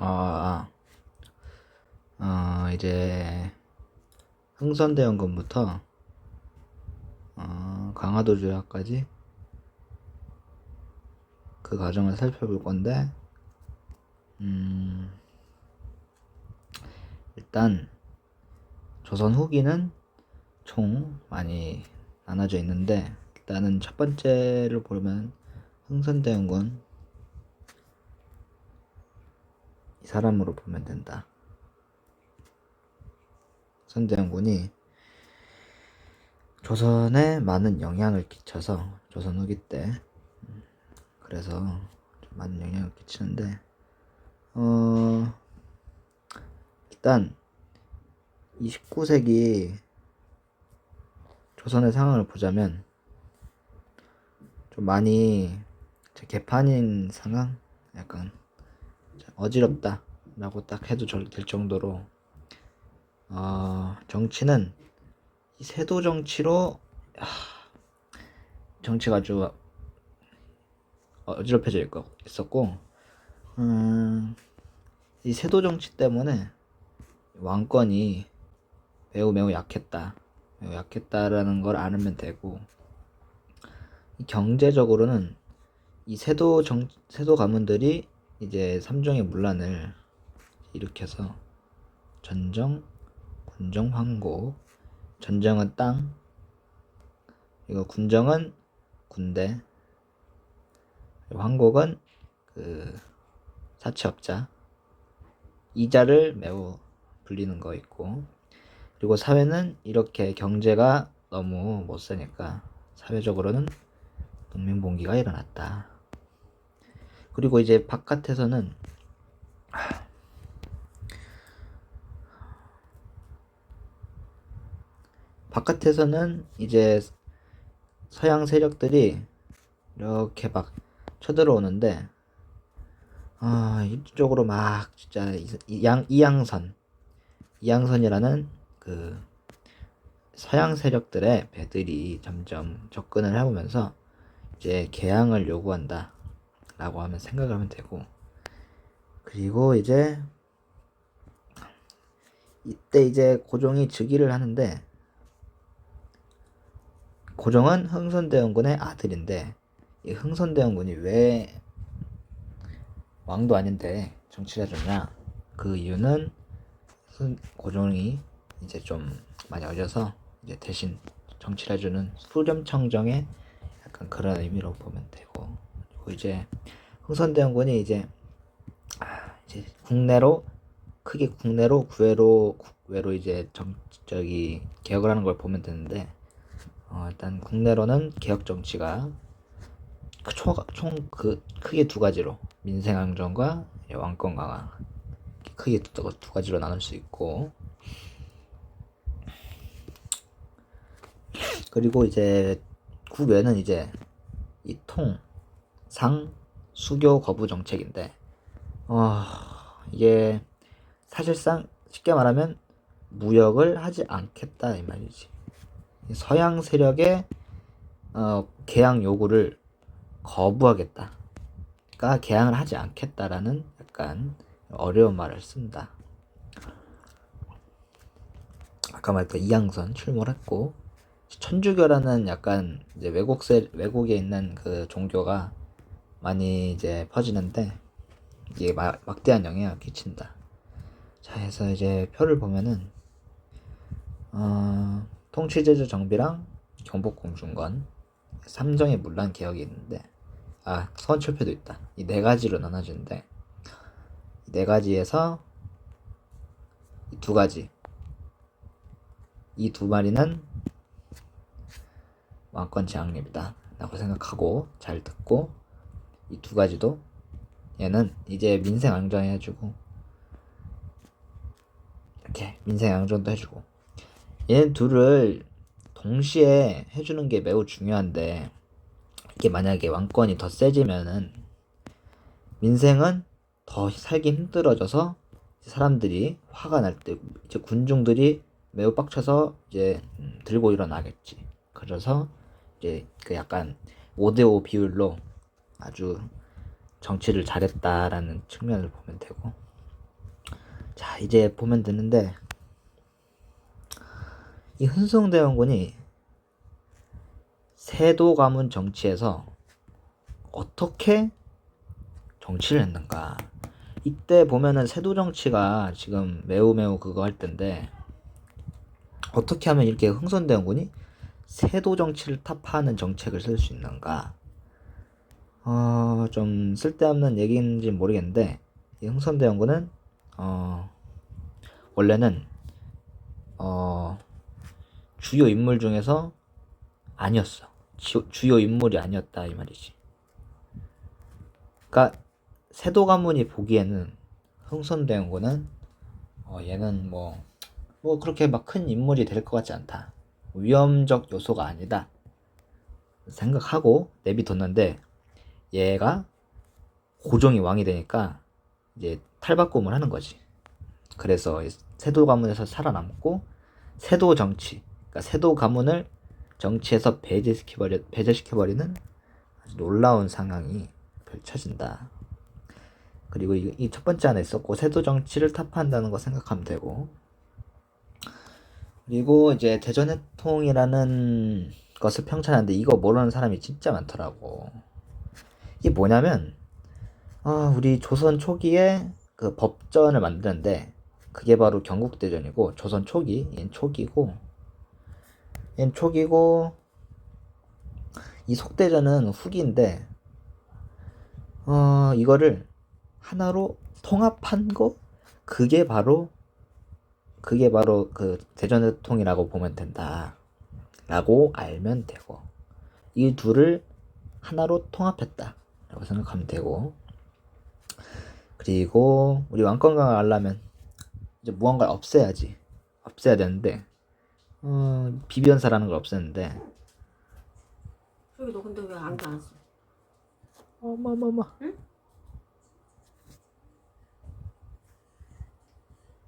아, 어, 이제 흥선대원군부터 어, 강화도 조약까지 그 과정을 살펴볼 건데, 음, 일단 조선 후기는 총 많이 나눠져 있는데, 일단은 첫 번째를 보면 흥선대원군 이 사람으로 보면 된다. 선대원군이 조선에 많은 영향을 끼쳐서 조선 후기 때 음, 그래서 좀 많은 영향을 끼치는데 어 일단 29세기 조선의 상황을 보자면 좀 많이 개판인 상황 약간 어지럽다 라고 딱 해도 될 정도로 어, 정치는 이 세도 정치로 하, 정치가 아주 어지럽혀져 있었고 음, 이 세도 정치 때문에 왕권이 매우 매우 약했다. 매우 약했다라는 걸 알면 되고 경제적으로는 이 세도 정 세도 가문들이 이제 삼종의 문란을 일으켜서 전정, 군정, 황고. 전정은 땅, 이거 군정은 군대, 황곡은 그 사채업자, 이자를 매우 불리는 거 있고, 그리고 사회는 이렇게 경제가 너무 못 사니까 사회적으로는 농민봉기가 일어났다. 그리고 이제 바깥에서는 바깥에서는 이제 서양 세력들이 이렇게 막 쳐들어오는데 아 이쪽으로 막 진짜 이양 이양선 이양선이라는 그 서양 세력들의 배들이 점점 접근을 해보면서 이제 개항을 요구한다 라고 하면 생각을 하면 되고. 그리고 이제 이때 이제 고종이 즉위를 하는데 고종은 흥선대원군의 아들인데 이 흥선대원군이 왜 왕도 아닌데 정치를 해줬냐? 그 이유는 고종이 이제 좀 많이 어려서 이제 대신 정치를 해주는 수렴청정의 약간 그런 의미로 보면 되고 그리고 이제 흥선대원군이 이제 아, 이제 국내로 크게 국내로 구외로 국외로 이제 정적이 개혁을 하는 걸 보면 되는데 어, 일단 국내로는 개혁 정치가 총그 그 크게 두 가지로 민생 안정과 왕권 강화 크게 두, 두 가지로 나눌 수 있고 그리고 이제 국외는 이제 이 통, 상, 수교 거부 정책인데 어, 이게 사실상 쉽게 말하면 무역을 하지 않겠다 이 말이지. 서양 세력의 어, 개항 요구를 거부하겠다. 그러니까 개항을 하지 않겠다라는 약간 어려운 말을 쓴다. 아까 말했던 이양선 출몰 했고 천주교라는 약간 이제 외국 세 외국에 있는 그 종교가 많이 이제 퍼지는데 이게 막, 막대한 영향을 끼친다. 자, 해서 이제 표를 보면은 어, 통치제주 정비랑 경복공중건 삼정의 문란 개혁이 있는데 아 서원철표도 있다. 이 네 가지로 나눠지는데 이네 가지에서 이두 가지 이 두 마리는 왕권 제왕립이다 라고 생각하고 잘 듣고 이 두 가지도 얘는 이제 민생 안정해주고 이렇게 민생 안정도 해주고 얘 둘을 동시에 해주는 게 매우 중요한데 이게 만약에 왕권이 더 세지면은 민생은 더 살기 힘들어져서 사람들이 화가 날 때 이제 군중들이 매우 빡쳐서 이제 음, 들고 일어나겠지. 그래서 이제 그 약간 5대5 비율로 아주 정치를 잘했다라는 측면을 보면 되고. 자 이제 보면 되는데 이 흥성대원군이 세도 가문 정치에서 어떻게 정치를 했는가? 이때 보면은 세도 정치가 지금 매우 매우 그거 할 텐데 어떻게 하면 이렇게 흥선대원군이 세도 정치를 타파하는 정책을 쓸 수 있는가 어, 좀 쓸데없는 얘기인지 모르겠는데 이 흥선대원군은 어, 원래는 어, 주요 인물 중에서 아니었어. 주, 주요 인물이 아니었다 이 말이지. 그러니까 세도 가문이 보기에는 흥선대원군은 어, 얘는 뭐, 뭐 그렇게 막 큰 인물이 될 것 같지 않다. 위험적 요소가 아니다. 생각하고 내비뒀는데 얘가 고종이 왕이 되니까 이제 탈바꿈을 하는 거지. 그래서 이 세도 가문에서 살아남고 세도 정치, 그러니까 세도 가문을 정치에서 배제시켜버리, 배제시켜버리는 아주 놀라운 상황이 펼쳐진다. 그리고 이 첫 번째 안에 있었고 세도 정치를 타파한다는 거 생각하면 되고 그리고 이제 대전해통이라는 것을 평찬하는데 이거 모르는 사람이 진짜 많더라고. 이게 뭐냐면 아, 우리 조선 초기에 그 법전을 만드는데 그게 바로 경국대전이고 조선 초기, 얘는 초기고 얘는 초기고 이 속대전은 후기인데 어, 이거를 하나로 통합한 거 그게 바로 그게 바로 그 대전해통이라고 보면 된다. 라고 알면 되고 이 둘을 하나로 통합했다. 라고 생각하면 되고 그리고 우리 왕건강을 알려면 이제 무언가를 없애야지 없애야 되는데 어, 비변사라는 걸 없앴는데 저기 너 근데 왜 안경 안 써? 어마마마 응?